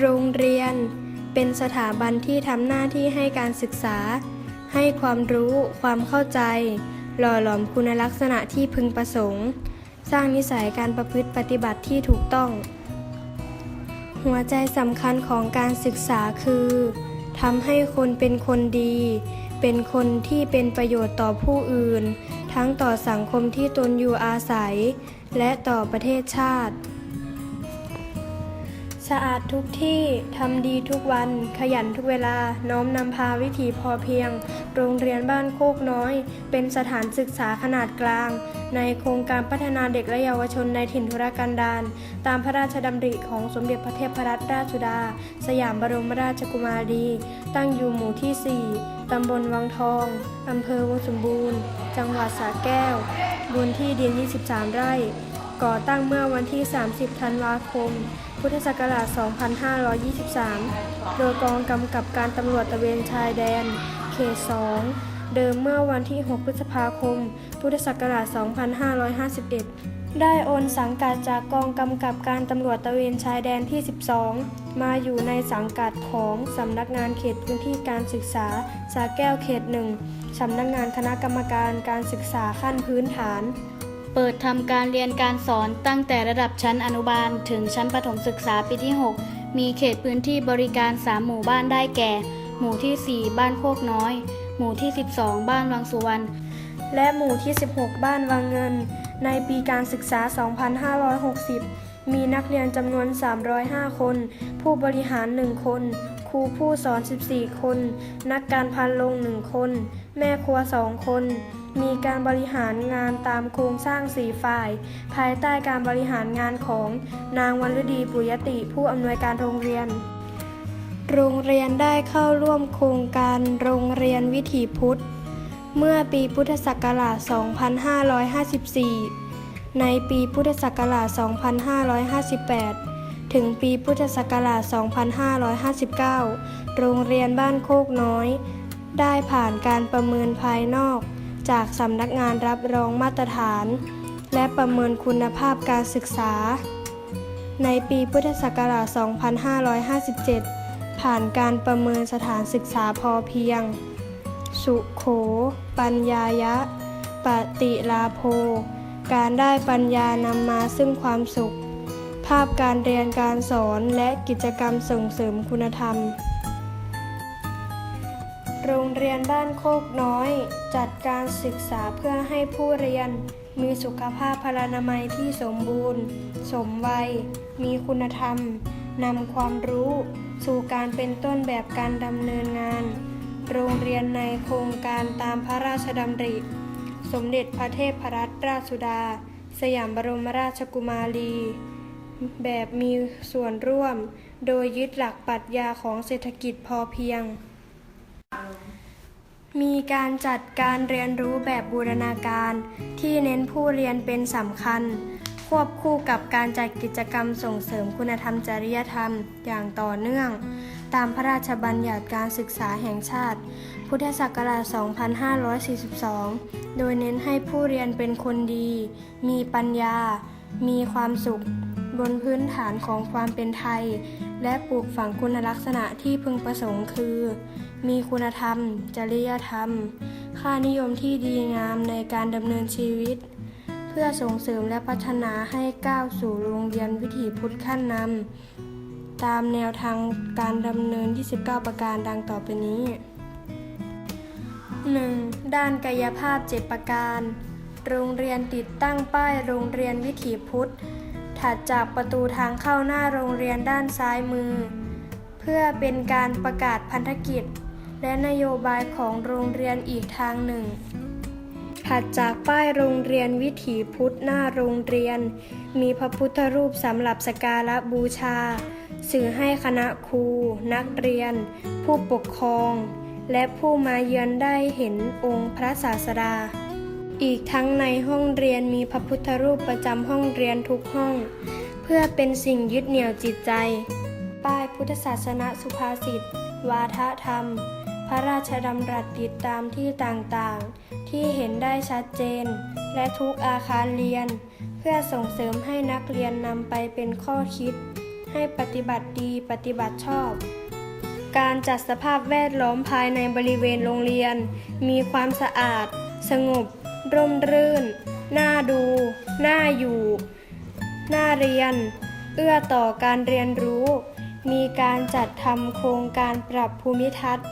โรงเรียน เป็นสถาบันที่ทำหน้าที่ให้การศึกษา ให้ความรู้ ความเข้าใจ หล่อหลอมคุณลักษณะที่พึงประสงค์ สร้างนิสัยการประพฤติปฏิบัติที่ถูกต้อง หัวใจสำคัญของการศึกษาคือทำให้คนเป็นคนดี เป็นคนที่เป็นประโยชน์ต่อผู้อื่น ทั้งต่อสังคมที่ตนอยู่อาศัย และต่อประเทศชาติ สะอาดทุกที่ ทำดีทุกวัน ขยันทุกเวลา น้อมนำพาวิถีพอเพียง โรงเรียนบ้านโคกน้อย เป็นสถานศึกษาขนาดกลาง ในโครงการพัฒนาเด็กและเยาวชนในถิ่นธุรกันดารตามพระราชดำริของสมเด็จพระเทพรัตนราชสุดา สยามบรมราชกุมารี ตั้งอยู่หมู่ที่ 4 ตำบลวังทอง อำเภอวังสมบูรณ์ จังหวัดสระแก้วบนที่ดิน 23 ไร่ ก่อตั้งเมื่อวันที่ 30 ธันวาคม พุทธศักราช 2523 โดยกองกำกับการตำรวจตะเวนชายแดน เขต 2 เดิมเมื่อวันที่ 6 พฤษภาคม พุทธศักราช 2551 ได้โอนสังกัดจากกองกำกับการตำรวจตะเวนชายแดนที่ 12 มาอยู่ในสังกัดของสำนักงานเขตพื้นที่การศึกษาสาแก้วเขตหนึ่งสำนักงานคณะกรรมการการศึกษาขั้นพื้นฐาน เปิดทำการเรียนการสอนตั้งแต่ระดับชั้นอนุบาล ถึงชั้นประถมศึกษาปีที่ 6 มีเขตพื้นที่บริการ 3 หมู่บ้านได้แก่ หมู่ที่ 4 บ้านโคกน้อย หมู่ที่ 12 บ้านวังสุวรรณ และหมู่ที่ 16 บ้านวังเงิน ในปีการศึกษา 2560 มีนักเรียนจำนวน 305 คน ผู้บริหาร 1 คน ครูผู้สอน 14 คน นักการพันลง 1 คน แม่ครัว 2 คน มีการบริหารงานตามโครงสร้าง4ฝ่าย ภายใต้การบริหารงานของนางวันฤดีปุยติผู้อำนวยการโรงเรียน โรงเรียนได้เข้าร่วมโครงการโรงเรียนวิถีพุทธ เมื่อปีพุทธศักราช 2554 ในปีพุทธศักราช 2558ถึงปีพุทธศักราช 2559 โรงเรียนบ้านโคกน้อย ได้ผ่านการประเมินภายนอก จากสำนักงานรับรองมาตรฐาน และประเมินคุณภาพการศึกษา ในปีพุทธศักราช 2557 ผ่านการประเมินสถานศึกษาพอเพียง สุโข ปัญญายะ ปฏิลาโภ การได้ปัญญานำมาซึ่งความสุข ภาพการเรียนการสอนและกิจกรรมส่งเสริมคุณธรรม โรงเรียนบ้านโคกน้อย จัดการศึกษาเพื่อให้ผู้เรียน มีสุขภาพพลานามัยที่สมบูรณ์ สมวัย มีคุณธรรมนำความรู้ สู่การเป็นต้นแบบการดำเนินงาน โรงเรียนในโครงการตามพระราชดำริ สมเด็จพระเทพรัตนราชสุดา สยามบรมราชกุมารี แบบมีส่วนร่วม โดยยึดหลักปรัชญาของเศรษฐกิจพอเพียง มีการจัดการเรียนรู้แบบบูรณาการ ที่เน้นผู้เรียนเป็นสำคัญ ควบคู่กับการจัดกิจกรรมส่งเสริมคุณธรรมจริยธรรมอย่างต่อเนื่อง ตามพระราชบัญญัติการศึกษาแห่งชาติ พุทธศักราช 2542 โดยเน้นให้ผู้เรียนเป็นคนดี มีปัญญา มีความสุข บนพื้นฐานของความเป็นไทย และปลูกฝังคุณลักษณะที่พึงประสงค์คือ มีคุณธรรม จริยธรรม ค่านิยมที่ดีงามในการดำเนินชีวิต เพื่อส่งเสริมและพัฒนาให้ก้าวสู่โรงเรียนวิถีพุทธขั้นนำตามแนวทางการดำเนิน 29 ประการดังต่อไปนี้ 1. ด้านกายภาพ 7 ประการ โรงเรียนติดตั้งป้ายโรงเรียนวิถีพุทธ ถัดจากประตูทางเข้าหน้าโรงเรียนด้านซ้ายมือ เพื่อเป็นการประกาศพันธกิจ และนโยบายของโรงเรียนอีกทางหนึ่ง ถัดจากป้ายโรงเรียนวิถีพุทธหน้าโรงเรียน มีพระพุทธรูปสำหรับสการะบูชา สื่อให้คณะครู นักเรียน ผู้ปกครอง และผู้มาเยือนได้เห็นองค์พระศาสดา อีกทั้งในห้องเรียนมีพระพุทธรูปประจำห้องเรียนทุกห้อง เพื่อเป็นสิ่งยึดเหนี่ยวจิตใจ ป้ายพุทธศาสนสุภาษิต วาทธรรม พระราชดำรัสติดตามที่ต่างๆ ที่เห็นได้ชัดเจน และทุกอาคารเรียน เพื่อส่งเสริมให้นักเรียนนำไปเป็นข้อคิดใให้ปฏิบัติดีปฏิบัติชอบการจัดสภาพแวดล้อมภายในบริเวณโรงเรียน มีความสะอาด สงบ ร่มรื่น น่าดู น่าอยู่ น่าเรียน เอื้อต่อการเรียนรู้ มีการจัดทำโครงการปรับภูมิทัศน์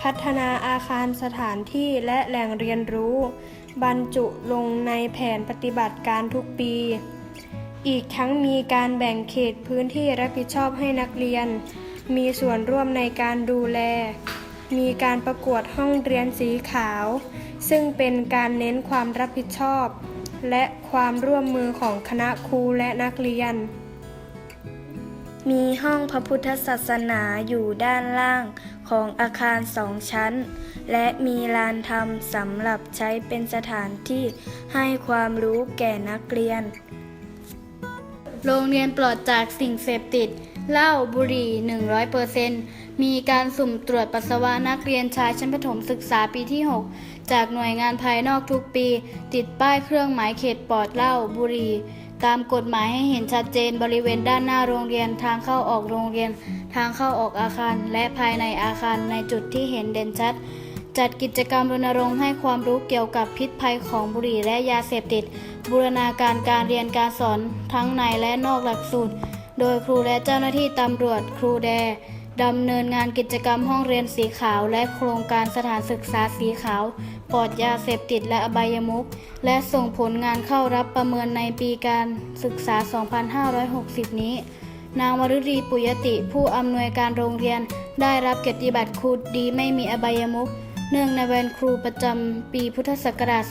พัฒนาอาคารสถานที่และแหล่งเรียนรู้ บรรจุลงในแผนปฏิบัติการทุกปี อีกทั้งมีการแบ่งเขตพื้นที่รับผิดชอบให้นักเรียน มีส่วนร่วมในการดูแล มีการประกวดห้องเรียนสีขาว ซึ่งเป็นการเน้นความรับผิดชอบ และความร่วมมือของคณะครูและนักเรียน มีห้องพระพุทธศาสนาอยู่ด้านล่างของอาคารสองชั้น และมีลานธรรมสำหรับใช้เป็นสถานที่ให้ความรู้แก่นักเรียน โรงเรียนปลอดจากสิ่งเสพติดเหล้าบุหรี่ 100% มีการสุ่มตรวจปัสสาวะนักเรียนชายชั้นประถมศึกษาปีที่ 6 จากหน่วยงานภายนอกทุกปี ติดป้ายเครื่องหมายเขตปลอดเหล้าบุหรี่ตามกฎหมายให้เห็นชัดเจนบริเวณด้านหน้าโรงเรียนทางเข้าออกโรงเรียน ทางเข้าออกอาคาร และภายในอาคารในจุดที่เห็นเด่นชัด จัดกิจกรรมรณรงค์ให้ความรู้เกี่ยวกับพิษภัยของบุหรี่และยาเสพติด บูรณาการการเรียนการสอนทั้งในและนอกหลักสูตร โดยครูและเจ้าหน้าที่ตำรวจครูแด ดำเนินงานกิจกรรมห้องเรียนสีขาว และโครงการสถานศึกษาสีขาว ปลอดยาเสพติดและอบายมุขและส่งผลงานเข้ารับประเมินในปีการศึกษา 2560 นี้ นางวรุรีปุยติผู้อำนวยการโรงเรียน ได้รับเกียรติบัตรครูดีไม่มีอบายมุขเนื่องในวันครูประจำปีพุทธศักราช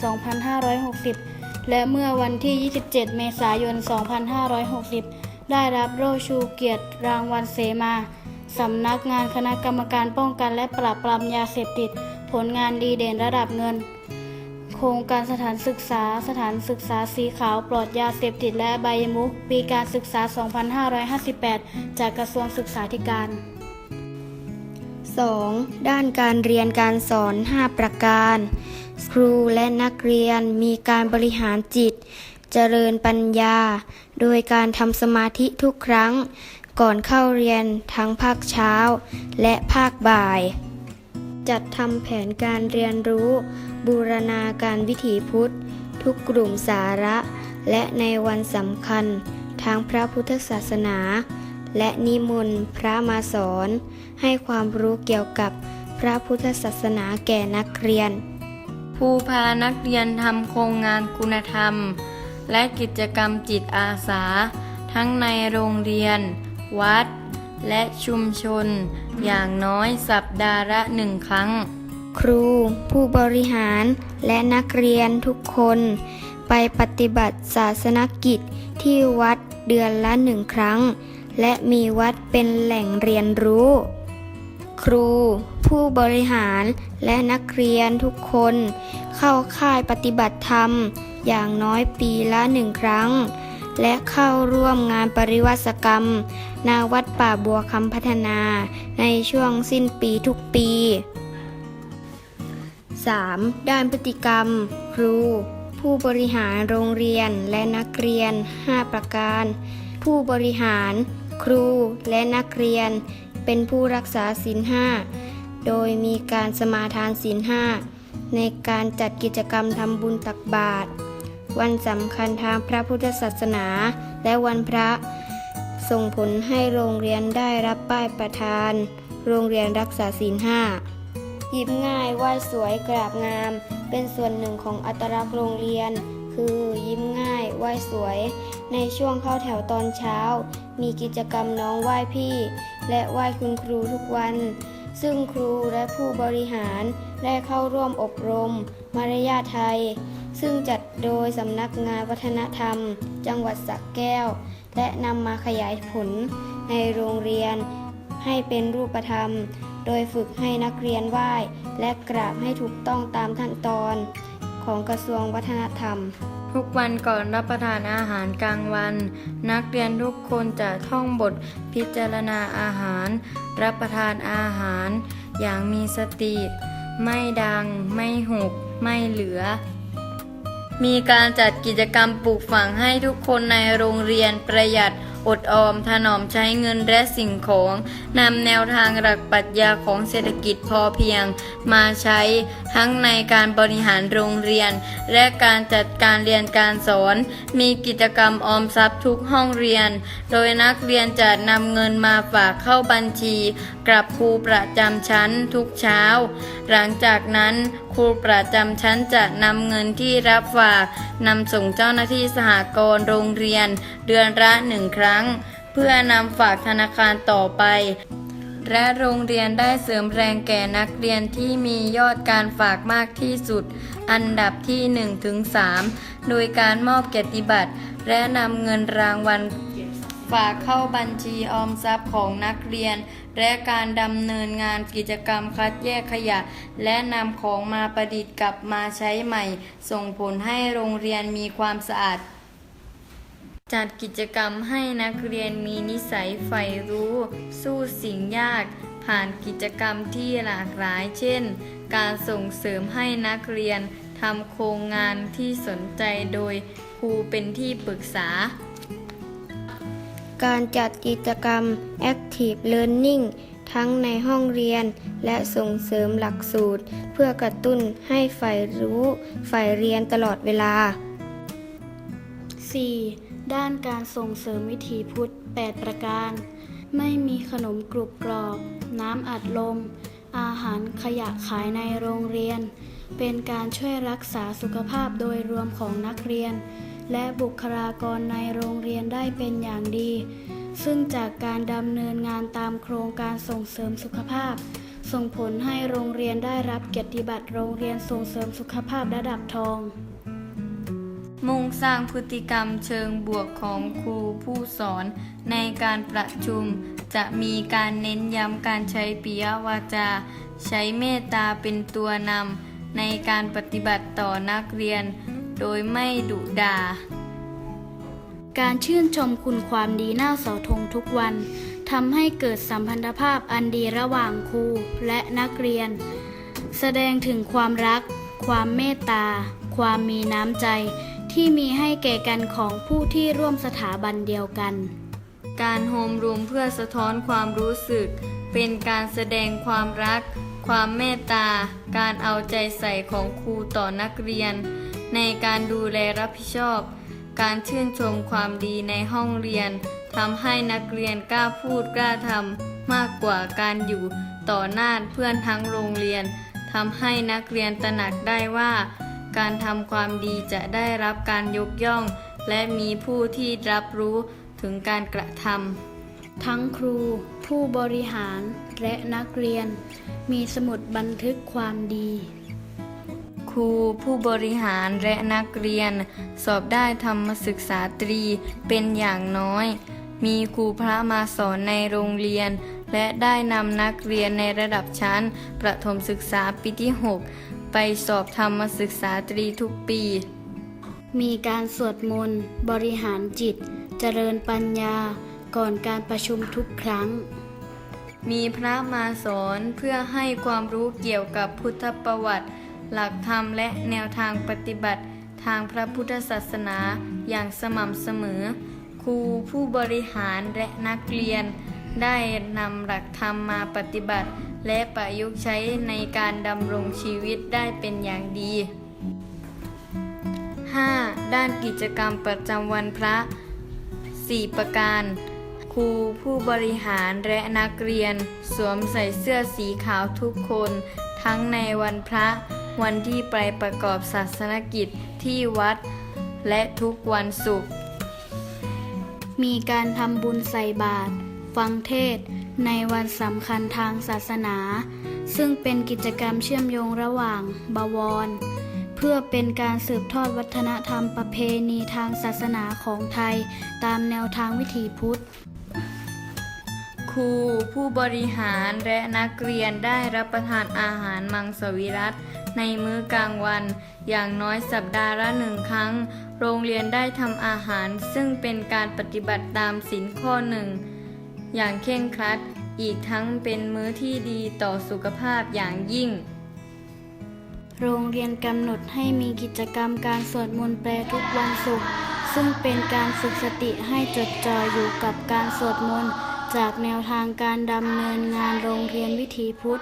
2560 และเมื่อวันที่ 27 เมษายน 2560 ได้รับโล่ชูเกียรติรางวัลเสมา สำนักงานคณะกรรมการป้องกันและปราบปรามยาเสพติด ผลงานดีเด่นระดับเงิน โครงการสถานศึกษา สถานศึกษาสีขาวปลอดยาเสพติดและใบยมุขปีการศึกษา 2558 จากกระทรวงศึกษาธิการ 2. ด้านการเรียนการสอน 5 ประการ ครูและนักเรียนมีการบริหารจิต เจริญปัญญา โดยการทำสมาธิทุกครั้ง ก่อนเข้าเรียนทั้งภาคเช้า และภาคบ่าย จัดทำแผนการเรียนรู้ บูรณาการวิถีพุทธ ทุกกลุ่มสาระ และในวันสำคัญทางพระพุทธศาสนา และนิมนต์พระมาสอน ให้ความรู้เกี่ยวกับพระพุทธศาสนาแก่นักเรียนครูพานักเรียนทำโครงงานคุณธรรม และกิจกรรมจิตอาสา ทั้งในโรงเรียน วัด และชุมชน อย่างน้อยสัปดาห์ละหนึ่งครั้ง ครู ผู้บริหารและนักเรียนทุกคน ไปปฏิบัติศาสนกิจที่วัดเดือนละหนึ่งครั้ง และมีวัดเป็นแหล่งเรียนรู้ ครู ผู้บริหารและนักเรียนทุกคน เข้าค่ายปฏิบัติธรรม อย่างน้อยปีละหนึ่งครั้ง และเข้าร่วมงานปริวัติกรรมณวัดป่าบัวคำพัฒนา ในช่วงสิ้นปีทุกปี 3. ด้านพฤติกรรม ครู ผู้บริหารโรงเรียนและนักเรียน 5 ประการ ผู้บริหาร ครูและนักเรียน เป็นผู้รักษาศีลห้าโดยมีการสมาทานศีลห้าในการจัดกิจกรรมทำบุญตักบาตร วันสำคัญทางพระพุทธศาสนา และวันพระส่งผลให้โรงเรียนได้รับป้ายประธาน โรงเรียนรักษาศีลห้ายิ้มง่ายไหว้สวยกราบงาม เป็นส่วนหนึ่งของอัตลักษณ์โรงเรียน คือยิ้มง่ายไหว้สวย ในช่วงเข้าแถวตอนเช้า มีกิจกรรมน้องไหว้พี่ และไหว้คุณครูทุกวัน ซึ่งครูและผู้บริหารได้เข้าร่วมอบรม มารยาทไทย ซึ่งจัดโดยสำนักงานวัฒนธรรม จังหวัดสระแก้ว และนำมาขยายผลในโรงเรียนให้เป็นรูปธรรม โดยฝึกให้นักเรียนไหว้ และกราบให้ถูกต้องตามขั้นตอนของกระทรวงวัฒนธรรม ทุกวันก่อนรับประทานอาหารกลางวัน นักเรียนทุกคนจะท่องบทพิจารณาอาหาร รับประทานอาหาร อย่างมีสติ ไม่ดัง ไม่หก ไม่เหลือ มีการจัดกิจกรรมปลูกฝังให้ทุกคนในโรงเรียนประหยัดอดออมถนอมใช้เงินและสิ่งของนำแนวทางหลักปรัชญาของเศรษฐกิจพอเพียง มาใช้ทั้งในการบริหารโรงเรียน และการจัดการเรียนการสอน มีกิจกรรมออมทรัพย์ทุกห้องเรียน โดยนักเรียนจะนำเงินมาฝากเข้าบัญชี กับครูประจำชั้นทุกเช้า หลังจากนั้น ครูประจำชั้นจะนำเงินที่รับฝากนำส่งเจ้าหน้าที่สหกรณ์โรงเรียน เดือนละหนึ่งครั้ง เพื่อนำฝากธนาคารต่อไปและโรงเรียนได้เสริมแรงแก่นักเรียนที่มียอดการฝากมากที่สุด อันดับที่1ถึง3โดยการมอบเกียรติบัตร และนำเงินรางวัล ฝากเข้าบัญชีออมทรัพย์ของนักเรียน และการดำเนินงานกิจกรรมคัดแยกขยะ และนำของมาประดิษฐ์กลับมาใช้ใหม่ ส่งผลให้โรงเรียนมีความสะอาด จัดกิจกรรมให้นักเรียนมีนิสัยใฝ่รู้ สู้สิ่งยาก ผ่านกิจกรรมที่หลากหลาย เช่น การส่งเสริมให้นักเรียนทำโครงงานที่สนใจโดยครูเป็นที่ปรึกษา การจัดกิจกรรม Active Learning ทั้งในห้องเรียน และส่งเสริมหลักสูตร เพื่อกระตุ้นให้ใฝ่รู้ใฝ่เรียนตลอดเวลา 4. ด้านการส่งเสริมวิถีพุทธ 8 ประการ ไม่มีขนมกรุบกรอบ น้ำอัดลม อาหารขยะขายในโรงเรียน เป็นการช่วยรักษาสุขภาพโดยรวมของนักเรียน และบุคลากรในโรงเรียนได้เป็นอย่างดี ซึ่งจากการดำเนินงานตามโครงการส่งเสริมสุขภาพ ส่งผลให้โรงเรียนได้รับเกียรติบัตรโรงเรียนส่งเสริมสุขภาพระดับทอง มุ่งสร้างพฤติกรรมเชิงบวกของครูผู้สอนในการประชุม จะมีการเน้นย้ำการใช้ปิยวาจา ใช้เมตตาเป็นตัวนำในการปฏิบัติต่อนักเรียน โดยไม่ดุดา การชื่นชมคุณความดีหน้าเสาธงทุกวันทำให้เกิดสัมพันธภาพอันดีระหว่างครูและนักเรียน แสดงถึงความรัก ความเมตตา ความมีน้ำใจ ที่มีให้แก่กันของผู้ที่ร่วมสถาบันเดียวกัน การโฮมรูมเพื่อสะท้อนความรู้สึก เป็นการแสดงความรัก ความเมตตา การเอาใจใส่ของครูต่อนักเรียน ในการดูแลรับผิดชอบ การชื่นชมความดีในห้องเรียนทำให้นักเรียนกล้าพูดกล้าทำมากกว่าการอยู่ต่อหน้าเพื่อนทั้งโรงเรียนทำให้นักเรียนตระหนักได้ว่า การทำความดีจะได้รับการยกย่อง และมีผู้ที่รับรู้ถึงการกระทำทั้งครู ผู้บริหารและนักเรียน มีสมุดบันทึกความดี ครู ผู้บริหารและนักเรียน สอบได้ธรรมศึกษาตรีเป็นอย่างน้อย มีครูพระมาสอนในโรงเรียน และได้นำนักเรียนในระดับชั้น ประถมศึกษาปีที่ 6 ไปสอบธรรมศึกษาตรีทุกปี มีการสวดมนต์ บริหารจิต เจริญปัญญา ก่อนการประชุมทุกครั้งมีพระมาสอนเพื่อให้ความรู้เกี่ยวกับพุทธประวัติ หลักธรรมและแนวทางปฏิบัติทางพระพุทธศาสนาอย่างสม่ำเสมอ ครูผู้บริหารและนักเรียน ได้นำหลักธรรมมาปฏิบัติ และประยุกต์ใช้ในการดำรงชีวิตได้เป็นอย่างดี 5. ด้านกิจกรรมประจำวันพระ 4 ประการ ครูผู้บริหารและนักเรียน สวมใส่เสื้อสีขาวทุกคน ทั้งในวันพระ วันที่ไปประกอบศาสนกิจที่วัด และทุกวันศุกร์มีการทำบุญใส่บาตรฟังเทศน์ในวันสำคัญทางศาสนา ซึ่งเป็นกิจกรรมเชื่อมโยงระหว่างบวร เพื่อเป็นการสืบทอดวัฒนธรรมประเพณีทางศาสนาของไทย ตามแนวทางวิถีพุทธครูผู้บริหารและนักเรียนได้รับประทานอาหารมังสวิรัต ในมื้อกลางวัน อย่างน้อยสัปดาห์ละหนึ่งครั้ง โรงเรียนได้ทำอาหาร ซึ่งเป็นการปฏิบัติตามศีลข้อหนึ่งอย่างเคร่งครัด อีกทั้งเป็นมื้อที่ดีต่อสุขภาพอย่างยิ่ง โรงเรียนกำหนดให้มีกิจกรรมการสวดมนต์แปลทุกวันศุกร์ซึ่งเป็นการฝึกสติให้จดจ่ออยู่กับการสวดมนต์ จากแนวทางการดำเนินงานโรงเรียนวิถีพุทธ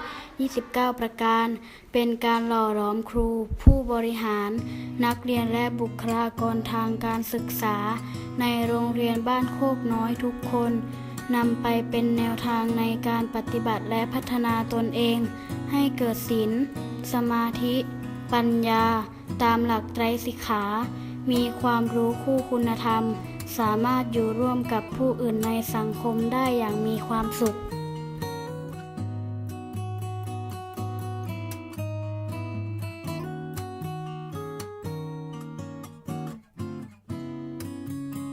29 ประการ เป็นการหล่อหลอมครู ผู้บริหาร นักเรียนและบุคลากรทางการศึกษา ในโรงเรียนบ้านโคกน้อยทุกคนนำไปเป็นแนวทางในการปฏิบัติและพัฒนาตนเอง ให้เกิดศีล สมาธิ ปัญญา ตามหลักไตรสิกขา มีความรู้คู่คุณธรรม สามารถอยู่ร่วมกับผู้อื่นในสังคมได้อย่างมีความสุข